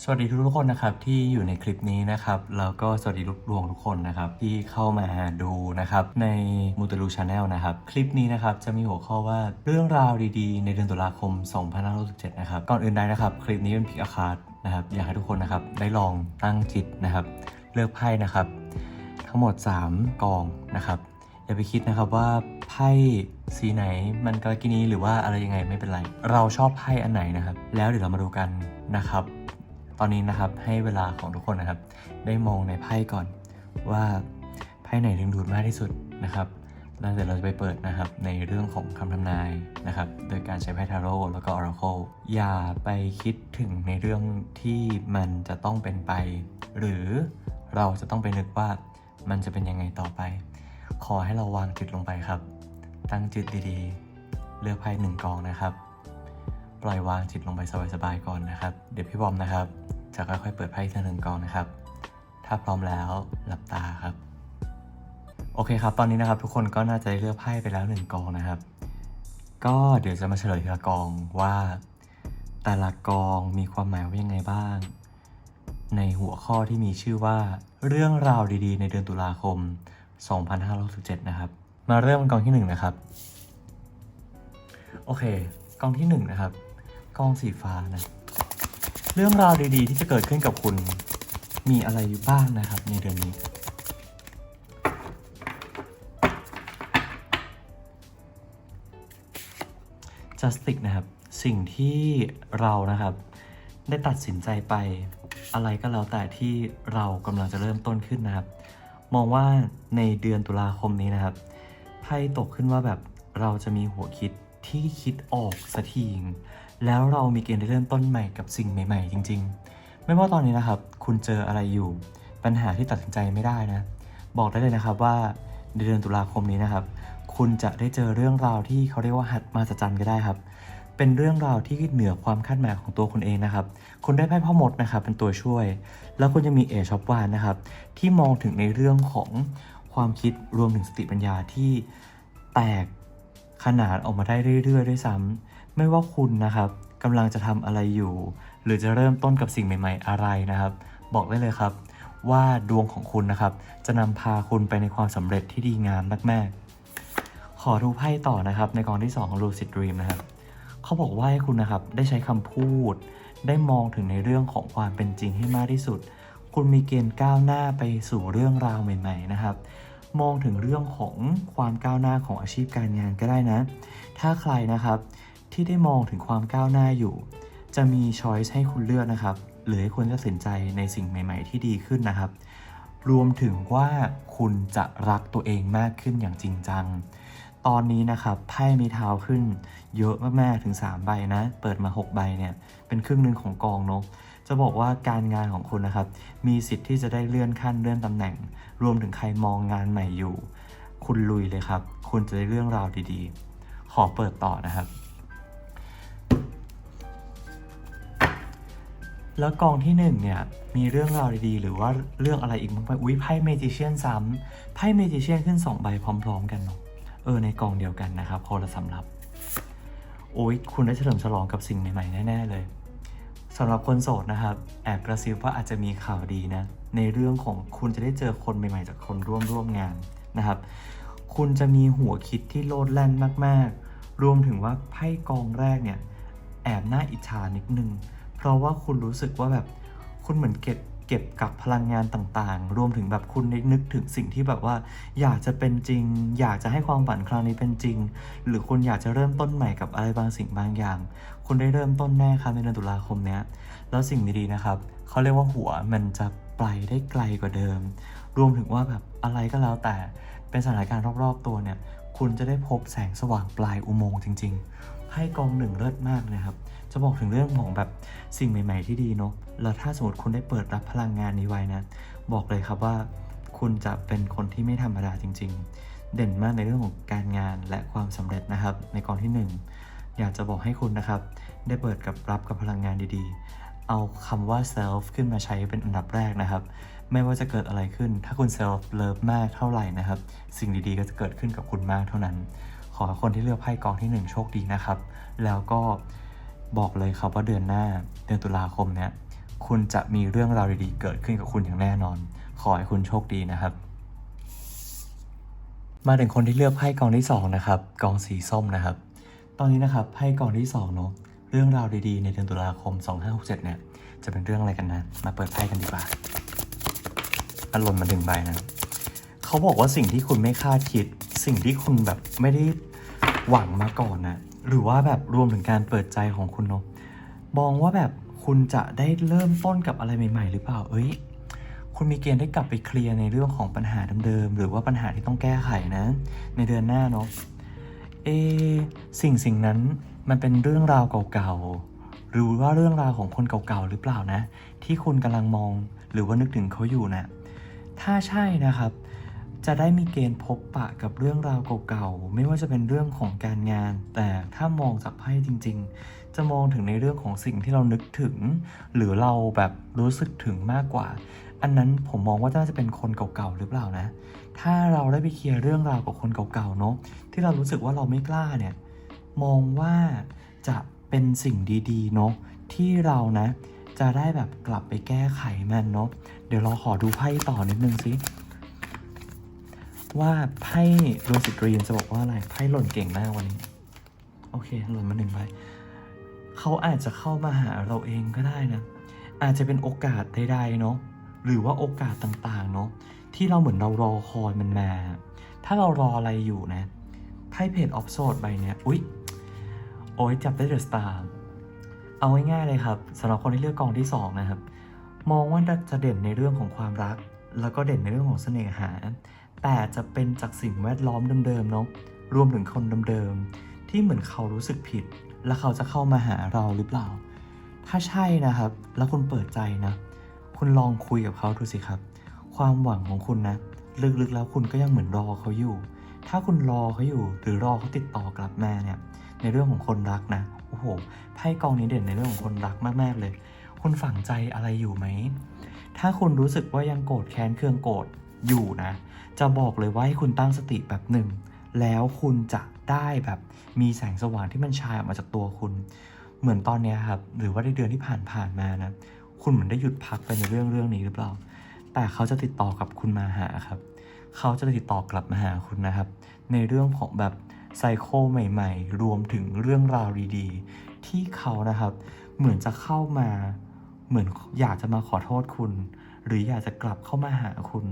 สวัสดีทุกๆคนนะครับที่อยู่ในคลิปนี้นะครับแล้วก็สวัสดีลูกดวงทุกคนนะครับที่เข้ามาดูนะครับในมูตลูชาแนลนะครับคลิปนี้นะครับจะมีหัวข้อว่าเรื่องราวดีๆ ในเดือนตุลาคม 2567นะครับก่อนอื่นใดนะครับคลิปนี้เป็นพิกอาคาร์ดนะครับอยากให้ทุกคนนะครับได้ลองตั้งจิตนะครับ เลือกไพ่นะครับ ทั้งหมด 3 กองนะครับอย่าไปคิดนะครับว่าไพ่สีไหนมันกาลกินีหรือว่าอะไรยังไงไม่เป็นไร เราชอบไพ่อันไหนนะครับ แล้วเดี๋ยวเรามาดูกันนะครับ อนนี้นะครับให้เวลาของทุกคนนะครับ ได้มองในไพ่ก่อนว่าไพ่ไหนดึงดูดมากที่สุดนะครับแล้วเดี๋ยวเราจะไปเปิดนะครับในเรื่องของคำทำนายนะครับ โดยการใช้ไพ่ทาโร่แล้วก็ออราโคลอย่าไปคิดถึงในเรื่องที่มันจะต้องเป็นไป หรือเราจะต้องไปนึกว่ามันจะเป็นยังไงต่อไป ขอให้เราวางจิตลงไปครับ ตั้งจิตดีๆ เลือกไพ่หนึ่งกองนะครับ ปล่อยวางจิตลงไปสบายๆก่อนนะครับ เดี๋ยวพี่บอมนะครับ จะค่อยๆเปิดไพ่ทีละหนึ่งกองนะครับ ถ้าพร้อมแล้วหลับตาครับ โอเคครับ ตอนนี้นะครับ ทุกคนก็น่าจะได้เลือกไพ่ไปแล้วหนึ่งกองนะครับ ก็เดี๋ยวจะมาเฉลยทีละกองว่า แต่ละกองมีความหมายว่ายังไงบ้าง ในหัวข้อที่มีชื่อว่า เรื่องราวดีๆ ในเดือนตุลาคม 2567 นะครับ มาเริ่มกองที่หนึ่งนะครับ โอเค กองที่หนึ่งนะครับ กองสีฟ้านะ เรื่องราวดี ๆ ที่จะเกิดขึ้นกับคุณ มีอะไรอยู่บ้างนะครับ ในเดือนนี้ justice นะครับ สิ่งที่เรานะครับ ได้ตัดสินใจไป อะไรก็แล้วแต่ที่เรากำลังจะเริ่มต้นขึ้นนะครับ มองว่าในเดือนตุลาคมนี้นะครับไพ่ตกขึ้นว่าแบบเราจะมีหัวคิดที่คิดออกสักที แล้วเรามีเกณฑ์ได้เริ่มต้นใหม่กับสิ่งใหม่ ๆ จริง ๆ ไม่ว่าตอนนี้นะครับ คุณเจออะไรอยู่ ปัญหาที่ตัดสินใจไม่ได้นะ บอกได้เลยนะครับว่าในเดือนตุลาคมนี้นะครับ คุณจะได้เจอเรื่องราวที่เขาเรียกว่าหัดมาสจันก็ได้ครับ เป็นเรื่องราวที่เหนือความคาดหมายของตัวคุณเองนะครับ คุณได้ไพ่พ่อมดนะครับเป็นตัวช่วย แล้วคุณยังมีเอชอปวานนะครับ ที่มองถึงในเรื่องของความคิดรวมถึงสติปัญญาที่แตก ขนาดออกมาได้เรื่อยๆด้วยซ้ำไม่ว่าคุณนะครับกำลังจะทำอะไรอยู่ หรือจะเริ่มต้นกับสิ่งใหม่ๆอะไรนะครับ บอกได้เลยครับ ว่าดวงของคุณนะครับ จะนำพาคุณไปในความสำเร็จที่ดีงามมากๆ ขอดูไพ่ต่อนะครับ ในกองที่2ของ Lucid Dream นะครับเขาบอกว่าให้คุณนะครับได้ใช้คำพูด ได้มองถึงในเรื่องของความเป็นจริงให้มากที่สุด คุณมีเกณฑ์ก้าวหน้าไปสู่เรื่องราวใหม่ ๆ นะครับ มองถึงเรื่องของความก้าวหน้าของอาชีพการงานก็ได้นะ ถ้าใครนะครับที่ได้มองถึงความก้าวหน้าอยู่ จะมีช้อยส์ให้คุณเลือกนะครับ หรือให้คุณตัดสินใจในสิ่งใหม่ ๆ ที่ดีขึ้นนะครับ รวมถึงว่าคุณจะรักตัวเองมากขึ้นอย่างจริงจัง ตอนนี้นะครับไพ่มีเท้าขึ้น เยอะมากๆถึง 3 ใบนะ เปิดมา 6 ใบเนี่ย เป็นครึ่งหนึ่งของกองเนก จะบอกว่าการงานของคุณนะครับ มีสิทธิ์ที่จะได้เลื่อนขั้นเลื่อนตำแหน่ง รวมถึงใครมองงานใหม่อยู่ คุณลุยเลยครับ คุณจะได้เรื่องราวดีๆ ขอเปิดต่อนะครับ แล้วกองที่หนึ่งเนี่ยมีเรื่องราวดีๆ หรือว่าเรื่องอะไรอีกบ้างไหมอุ้ยไพ่เมจิเชียนซ้ำไพ่เมจิเชียนขึ้น2ใบพร้อม ๆ กันเนาะเออในกองเดียวกันนะครับคนละสำรับโอ้ยคุณได้เฉลิมฉลองกับสิ่งใหม่ๆแน่ๆเลย สำหรับคนโสดนะครับ แอบกระซิบว่าอาจจะมีข่าวดีนะ ในเรื่องของคุณจะได้เจอคนใหม่ๆ จากคนร่วมร่วมงานนะครับ คุณจะมีหัวคิดที่โลดแล่นมากๆ รวมถึงว่าไพ่กองแรกเนี่ย แอบน่าอิจฉานิดนึง เพราะว่าคุณรู้สึกว่าแบบคุณเหมือนเก็บเก็บกับพลังงานต่างๆ รวมถึงแบบคุณนึกถึงสิ่งที่แบบว่า อยากจะเป็นจริง อยากจะให้ความฝันครั้งนี้เป็นจริง หรือคุณอยากจะเริ่มต้นใหม่กับอะไรบางสิ่งบางอย่าง คุณได้เริ่มต้นแน่ครับในเดือนตุลาคมเนี้ย แล้วสิ่งดีๆนะครับเขาเรียกว่าหัวมันจะไปได้ไกลกว่าเดิม รวมถึงว่าแบบอะไรก็แล้วแต่เป็นสถานการณ์รอบๆตัวเนี่ย คุณจะได้พบแสงสว่างปลายอุโมงค์จริง ๆ ให้กองหนึ่งเลิศมากนะครับ จะบอกถึงเรื่องของแบบสิ่งใหม่ ๆ ที่ดีเนาะ แล้วถ้าสมมติคุณได้เปิดรับพลังงานนี้ไว้นะ บอกเลยครับว่า คุณจะเป็นคนที่ไม่ธรรมดาจริง ๆ เด่นมากในเรื่องของการงานและความสำเร็จนะครับ ในกองที่หนึ่ง อยากจะบอกให้คุณนะครับ ได้เปิดกับรับกับพลังงานดีๆ เอาคำว่า self ขึ้นมาใช้เป็นอันดับแรกนะครับ ไม่ว่าจะเกิดอะไรขึ้น ถ้าคุณ self love มากเท่าไหร่นะครับ สิ่งดีๆ ก็จะเกิดขึ้นกับคุณมากเท่านั้น ขอคนที่เลือกไพ่กองที่ 1 โชคดีนะครับ แล้วก็บอกเลยครับว่าเดือนหน้าเดือนตุลาคมเนี้ยคุณจะมีเรื่องราวดีๆ เกิดขึ้นกับคุณอย่างแน่นอน ขอให้คุณโชคดีนะครับ มาถึงคนที่เลือกไพ่กองที่สองนะครับกองสีส้มนะครับ ตอนนี้นะครับไพ่กองที่สองเนาะเรื่องราวดีๆ ในเดือนตุลาคม 2567 เนี่ย จะเป็นเรื่องอะไรกันนะ มาเปิดไพ่กันดีกว่าอารมณ์มาดึงใบนะเขาบอกว่าสิ่งที่คุณไม่คาดคิด สิ่งที่คุณแบบไม่ได้หวังมาก่อนนะหรือว่าแบบรวมถึงการเปิดใจของคุณเนาะมองว่าแบบคุณจะได้เริ่มต้นกับอะไรใหม่ ๆ หรือเปล่า เอ้ย คุณมีเกณฑ์ได้กลับไปเคลียร์ในเรื่องของปัญหาเดิมๆหรือว่าปัญหาที่ต้องแก้ไขนะ ในเดือนหน้าเนาะ เอ สิ่งสิ่งนั้นมันเป็นเรื่องราวเก่าๆ หรือว่าเรื่องราวของคนเก่าๆ หรือเปล่านะ ที่คุณกำลังมองหรือว่านึกถึงเขาอยู่นะถ้าใช่นะครับ จะได้มีเกณฑ์พบปะกับเรื่องราวเก่าๆ ไม่ว่าจะเป็นเรื่องของการงาน แต่ถ้ามองจากไพ่จริง ๆ จะมองถึงในเรื่องของสิ่งที่เรานึกถึง หรือเราแบบรู้สึกถึงมากกว่า อันนั้นผมมองว่าน่าจะเป็นคนเก่าๆหรือเปล่านะ ถ้าเราได้ไปเคลียร์เรื่องราวกับคนเก่าๆเนาะที่เรารู้สึกว่าเราไม่กล้าเนี่ยมองว่าจะเป็นสิ่งดีๆเนาะที่เรานะ จะได้แบบกลับไปแก้ไขมันเนาะเดี๋ยวเราขอดูไพ่ต่อนิดนึงสิว่าไพ่โรสิตรีนจะบอกว่าอะไรไพ่หล่นเก่งมากวันนี้ โอเคหล่นมาหนึ่งใบเขาอาจจะเข้ามาหาเราเองก็ได้นะ อาจจะเป็นโอกาสใดๆเนาะ หรือว่าโอกาสต่างๆเนาะที่เราเหมือนเรารอคอยมันมา ถ้าเรารออะไรอยู่นะไพ่เพจออฟโซดใบเนี้ยอุ๊ย โอ้ยจับได้เดอะสตาร์เอาง่ายๆเลยครับสำหรับคนที่เลือกกองที่สองนะครับ มองว่าจะเด่นในเรื่องของความรัก แล้วก็เด่นในเรื่องของเสน่หา แต่จะเป็นจากสิ่งแวดล้อมเดิมๆเนาะรวมถึงคนเดิมๆที่เหมือนเขารู้สึกผิด แล้วเขาจะเข้ามาหาเราหรือเปล่า ถ้าใช่นะครับ แล้วคุณเปิดใจนะ คุณลองคุยกับเขาดูสิครับ ความหวังของคุณนะ ลึกๆแล้วคุณก็ยังเหมือนรอเขาอยู่ ถ้าคุณรอเขาอยู่หรือรอเขาติดต่อกลับมาเนี่ย ในเรื่องของคนรักนะ โอ้โห ไพ่กองนี้เด่นในเรื่องของคนรักมากๆเลย คุณฝังใจอะไรอยู่ไหม ถ้าคุณรู้สึกว่ายังโกรธแค้นเคืองโกรธอยู่นะ จะบอกเลยว่าให้คุณตั้งสติแบบหนึ่ง แล้วคุณจะได้แบบมีแสงสว่างที่มันชายออกมาจากตัวคุณ เหมือนตอนนี้ครับ หรือว่าในเดือนที่ผ่านผ่านๆมานะ คุณเหมือนได้หยุดพักไปในเรื่องเรื่องนี้หรือเปล่า แต่เขาจะติดต่อกับคุณมาหาครับ เขาจะติดต่อกลับมาหาคุณนะครับ ในเรื่องของแบบไซโคใหม่ ๆ รวมถึงเรื่องราวดีๆ ที่เขานะครับ เหมือนจะเข้ามา เหมือนอยากจะมาขอโทษคุณ หรืออยากจะกลับเข้ามาหาคุณ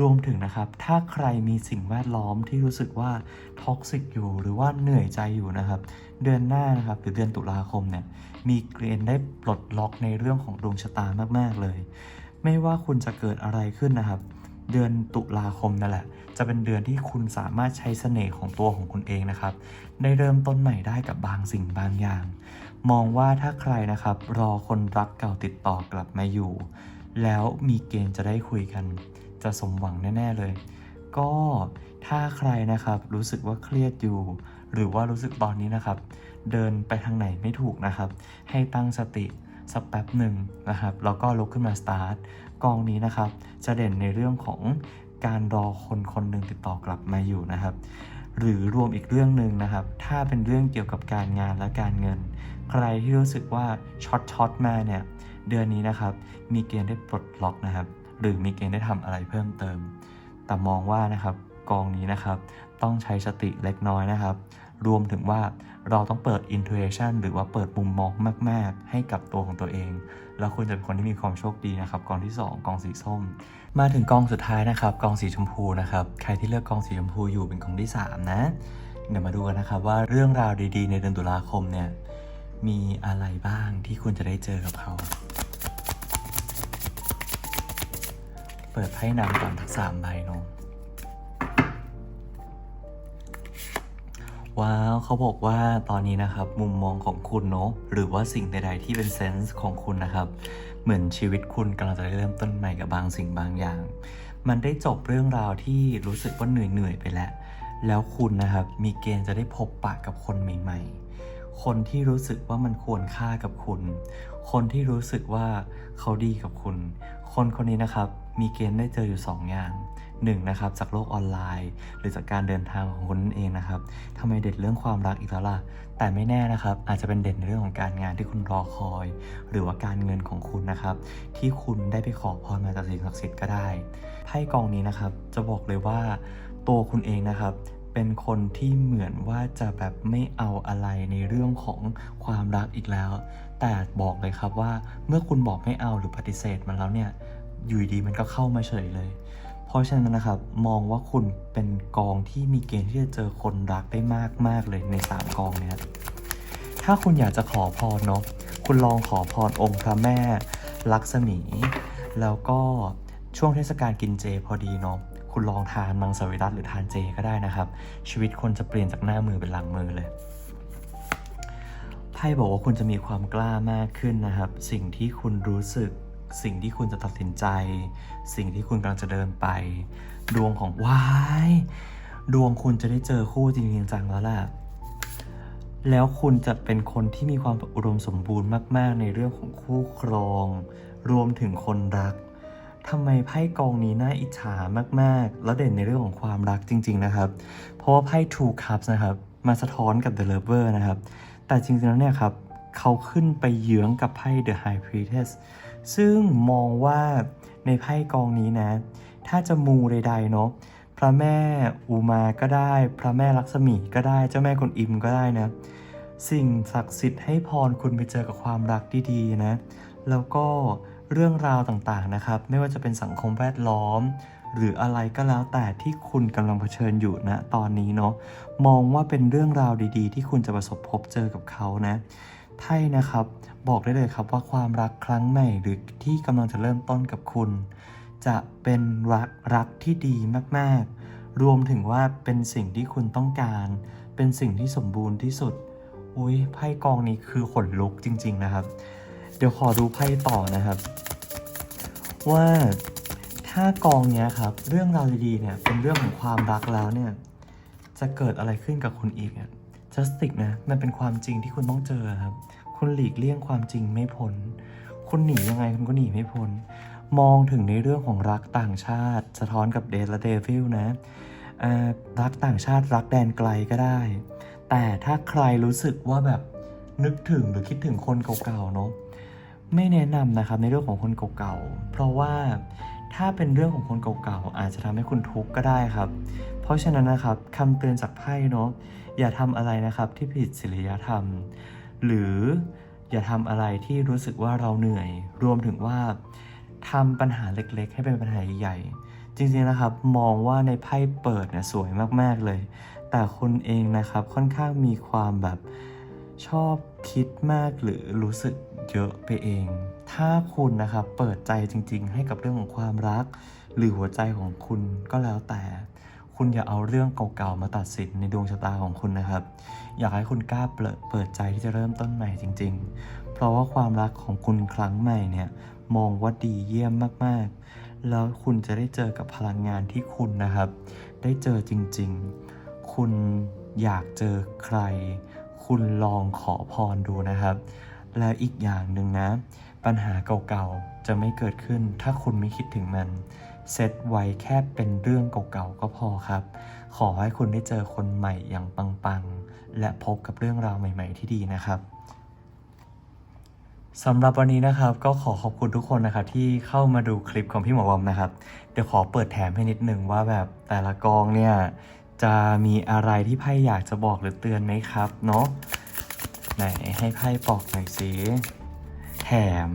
รวมถึงนะครับ ถ้าใครมีสิ่งแวดล้อมที่รู้สึกว่าท็อกซิกอยู่หรือว่าเหนื่อยใจอยู่นะครับ เดือนหน้านะครับหรือเดือนตุลาคมเนี่ยมีเกณฑ์ได้ปลดล็อกในเรื่องของดวงชะตามาก ๆ เลย ไม่ว่าคุณจะเกิดอะไรขึ้นนะครับ เดือนตุลาคมนั่นแหละ จะเป็นเดือนที่คุณสามารถใช้เสน่ห์ของตัวของคุณเองนะครับได้เริ่มต้นใหม่ได้กับบางสิ่งบางอย่าง มองว่าถ้าใครนะครับรอคนรักเก่าติดต่อกลับมาอยู่ แล้วมีเกณฑ์จะได้คุยกัน จะสมหวังแน่ ๆ เลย ก็ถ้าใครนะครับรู้สึกว่าเครียดอยู่ หรือว่ารู้สึกตอนนี้นะครับ เดินไปทางไหนไม่ถูกนะครับ ให้ตั้งสติสักแป๊บหนึ่งนะครับแล้วก็ลุกขึ้นมาสตาร์ทกองนี้นะครับ จะเด่นในเรื่องของการรอคนคนหนึ่งติดต่อกลับมาอยู่นะครับ หรือรวมอีกเรื่องหนึ่งนะครับ ถ้าเป็นเรื่องเกี่ยวกับการงานและการเงิน ใครที่รู้สึกว่าช็อตช็อตมาเนี่ยเดือนนี้นะครับ มีเกณฑ์ได้ปลดล็อกนะครับ หรือมีเกณฑ์ได้ทำอะไรเพิ่มเติม แต่มองว่านะครับกองนี้นะครับ ต้องใช้สติเล็กน้อยนะครับ รวมถึงว่าเราต้องเปิด intuition หรือว่าเปิดมุมมองมาก ๆ ให้กับตัวของตัวเอง แล้วคุณจะเป็นคนที่มีความโชคดีนะครับกองที่ 2 กองสีส้ม มาถึงกองสุดท้ายนะครับกองสีชมพูนะครับใครที่เลือกกองสีชมพูอยู่เป็นกองที่ 3 นะเดี๋ยวมาดูกันนะครับว่าเรื่องราวดีๆ ในเดือนตุลาคมเนี่ยมีอะไรบ้างที่คุณจะได้เจอกับเขา เปิดไพ่นำก่อนทั้งสามใบเนาะว้าวเขาบอกว่าตอนนี้นะครับมุมมองของคุณเนาะหรือว่าสิ่งใดๆที่เป็นเซนส์ของคุณนะครับ เหมือนชีวิตคุณกำลังจะได้เริ่มต้นใหม่กับบางสิ่งบางอย่าง มันได้จบเรื่องราวที่รู้สึกว่าเหนื่อยๆไปแล้ว แล้วคุณนะครับมีเกณฑ์จะได้พบปะกับคนใหม่ ๆ คนที่รู้สึกว่ามันควรค่ากับคุณ คนที่รู้สึกว่าเขาดีกับคุณ คนคนนี้นะครับมีเกณฑ์ได้เจออยู่2อย่าง หนึ่งนะครับจากโลกออนไลน์ หรือจากการเดินทางของคุณนั่นเองนะครับทำไมเด็ดเรื่องความรักอีกแล้วล่ะ แต่ไม่แน่นะครับ อาจจะเป็นเด่นในเรื่องของการงานที่คุณรอคอย หรือว่าการเงินของคุณนะครับ ที่คุณได้ไปขอพรมาจากสิ่งศักดิ์สิทธิ์ก็ได้ไพ่กองนี้นะครับจะบอกเลยว่าตัวคุณเองนะครับเป็นคนที่เหมือนว่าจะแบบไม่เอาอะไรในเรื่องของความรักอีกแล้ว แต่บอกเลยครับว่าเมื่อคุณบอกไม่เอาหรือปฏิเสธมันแล้วเนี่ย อยู่ดีมันก็เข้ามาเฉยเลย เพราะฉะนั้นนะครับมองว่าคุณเป็นกองที่มีเกณฑ์ที่จะเจอคนรักได้มากมากเลยใน 3 กองเนี่ยถ้าคุณอยากจะขอพรเนาะคุณลองขอพรองค์พระแม่ ลักษมี แล้วก็ช่วงเทศกาลกินเจพอดีเนาะคุณลองทานมังสวิรัตหรือทานเจก็ได้นะครับ ชีวิตคนจะเปลี่ยนจากหน้ามือเป็นหลังมือเลยไพ่บอกว่าคุณจะมีความกล้ามากขึ้นนะครับ สิ่งที่คุณรู้สึก สิ่งที่คุณจะตัดสินใจ สิ่งที่คุณกำลังจะเดินไป ดวงของวายดวงคุณจะได้เจอคู่จริงจังแล้วแหละแล้วคุณจะเป็นคนที่มีความอุดมสมบูรณ์มาก ๆ ในเรื่องของคู่ครอง รวมถึงคนรักทำไมไพ่กองนี้น่าอิจฉามาก ๆ แล้วเด่นในเรื่องของความรักจริง ๆ นะครับ เพราะว่าไพ่ Two Cups นะครับ มาสะท้อนกับ The Lover นะครับ แต่จริง ๆ แล้วเนี่ยครับ เขาขึ้นไปเยื้องกับไพ่ The High Priestess ซึ่งมองว่าในไพ่กองนี้นะ ถ้าจะมูใดๆเนาะพระแม่อุมาก็ได้ พระแม่ลักษมีก็ได้เจ้าแม่กวนอิมก็ได้นะ สิ่งศักดิ์สิทธิ์ให้พรคุณไปเจอกับความรักดีๆนะ แล้วก็เรื่องราวต่างๆนะครับ ไม่ว่าจะเป็นสังคมแวดล้อม หรืออะไรก็แล้วแต่ที่คุณกำลังเผชิญอยู่นะตอนนี้เนาะมองว่าเป็นเรื่องราวดีๆ ที่คุณจะประสบพบเจอกับเขานะไพ่นะครับ บอกได้เลยครับว่าความรักครั้งใหม่หรือที่กำลังจะเริ่มต้นกับคุณ จะเป็นรักรักที่ดีมากๆ รวมถึงว่าเป็นสิ่งที่คุณต้องการ เป็นสิ่งที่สมบูรณ์ที่สุด อุ้ยไพ่กองนี้คือขนลุกจริง ๆนะครับ เดี๋ยวขอดูไพ่ต่อนะครับ ว่าถ้ากองเนี้ยครับเรื่องราวดีๆเนี่ยเป็นเรื่องของความรักแล้วเนี่ยจะเกิดอะไรขึ้นกับคุณอีกอะ justice นะมันเป็นความจริงที่คุณต้องเจอครับ คุณหลีกเลี่ยงความจริงไม่พ้น คุณหนียังไงคุณก็หนีไม่พ้น มองถึงในเรื่องของรักต่างชาติ สะท้อนกับเดทและเดวิลนะรักต่างชาติรักแดนไกลก็ได้ แต่ถ้าใครรู้สึกว่าแบบนึกถึงหรือคิดถึงคนเก่าๆเนาะไม่แนะนำนะครับในเรื่องของคนเก่าๆ เพราะว่าถ้าเป็นเรื่องของคนเก่าๆ อาจจะทำให้คุณทุกข์ก็ได้ครับ เพราะฉะนั้นนะครับคำเตือนจากไพ่เนาะอย่าทำอะไรนะครับที่ผิดศีลธรรม หรืออย่าทำอะไรที่รู้สึกว่าเราเหนื่อย รวมถึงว่าทำปัญหาเล็กๆ ให้เป็นปัญหาใหญ่จริงๆนะครับมองว่าในไพ่เปิดเนี่ยสวยมากๆเลย แต่คุณเองนะครับค่อนข้างมีความแบบชอบคิดมากหรือรู้สึกเยอะไปเอง ถ้าคุณนะครับเปิดใจจริงๆ ให้กับเรื่องของความรัก หรือหัวใจของคุณก็แล้วแต่ คุณอย่าเอาเรื่องเก่าๆมาตัดสินในดวงชะตาของคุณนะครับ อยากให้คุณกล้าเปิดเปิดใจที่จะเริ่มต้นใหม่จริง ๆ เพราะว่าความรักของคุณครั้งใหม่เนี่ยมองว่าดีเยี่ยมมากๆ แล้วคุณจะได้เจอกับพลังงานที่คุณนะครับ ได้เจอจริงๆ คุณอยากเจอใคร คุณลองขอพรดูนะครับ แล้วอีกอย่างหนึ่งนะ ปัญหาเก่าๆ จะไม่เกิดขึ้นถ้าคุณไม่คิดถึงมัน เซตไว้แค่เป็นเรื่องเก่าๆก็พอครับ ขอให้คุณได้เจอคนใหม่อย่างปังๆ และพบกับเรื่องราวใหม่ๆที่ดีนะครับสำหรับวันนี้นะครับก็ขอขอบคุณทุกคนนะครับที่เข้ามาดูคลิปของพี่หมอบอมนะครับ เดี๋ยวขอเปิดแถมให้นิดนึงว่าแบบแต่ละกองเนี่ยจะมีอะไรที่ไพ่อยากจะบอกหรือเตือนไหมครับเนาะไหนให้ไพ่บอกหน่อยสิแถม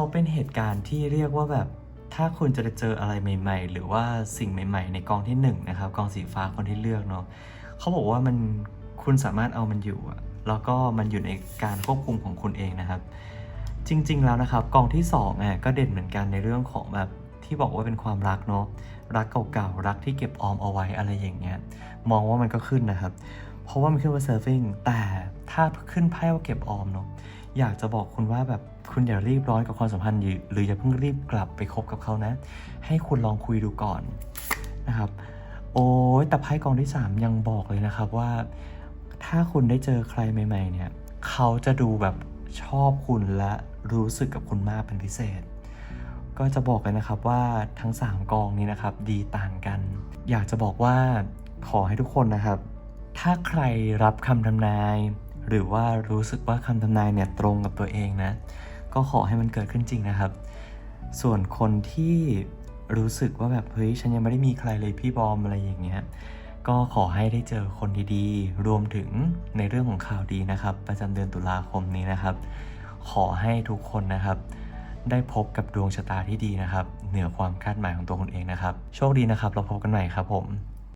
เขาเป็นเหตุการณ์ที่เรียกว่าแบบ ถ้าคุณจะเจออะไรใหม่ ๆ หรือว่าสิ่งใหม่ ๆ ในกองที่หนึ่งนะครับกองสีฟ้าคนที่เลือกเนาะเขาบอกว่ามันคุณสามารถเอามันอยู่อะแล้วก็มันอยู่ในการควบคุมของคุณเองนะครับ จริง ๆ แล้วนะครับกองที่สองอะก็เด่นเหมือนกันในเรื่องของแบบที่บอกว่าเป็นความรักเนาะรักเก่าๆรักที่เก็บออมเอาไว้อะไรอย่างเงี้ยมองว่ามันก็ขึ้นนะครับ เพราะว่ามันขึ้นว่า surfing แต่ถ้าขึ้นไพ่ว่าเก็บออมเนาะอยากจะบอกคุณว่าแบบ คุณอย่ารีบร้อนกับความสัมพันธ์อยู่หรืออย่าเพิ่งรีบกลับไปคบกับเขานะ ให้คุณลองคุยดูก่อนนะครับ โอ้ยแต่ไพ่กองที่ 3 ยังบอกเลยนะครับว่า ถ้าคุณได้เจอใครใหม่ ๆ เนี่ย เขาจะดูแบบชอบคุณและรู้สึกกับคุณมากเป็นพิเศษ ก็จะบอกเลยนะครับว่าทั้ง 3 กองนี้นะครับ ดีต่างกัน อยากจะบอกว่าขอให้ทุกคนนะครับ ถ้าใครรับคำทำนาย หรือว่ารู้สึกว่าคำทำนายเนี่ยตรงกับตัวเองนะ ก็ขอให้มันเกิดขึ้นจริงนะครับ ส่วนคนที่รู้สึกว่าแบบเฮ้ยฉันยังไม่ได้มีใครเลยพี่บอมอะไรอย่างเงี้ยก็ขอให้ได้เจอคนดีๆ รวมถึงในเรื่องของข่าวดีนะครับ ประจำเดือนตุลาคมนี้นะครับ ขอให้ทุกคนนะครับ ได้พบกับดวงชะตาที่ดีนะครับ เหนือความคาดหมายของตัวคุณเองนะครับ โชคดีนะครับ เราพบกันใหม่ครับผม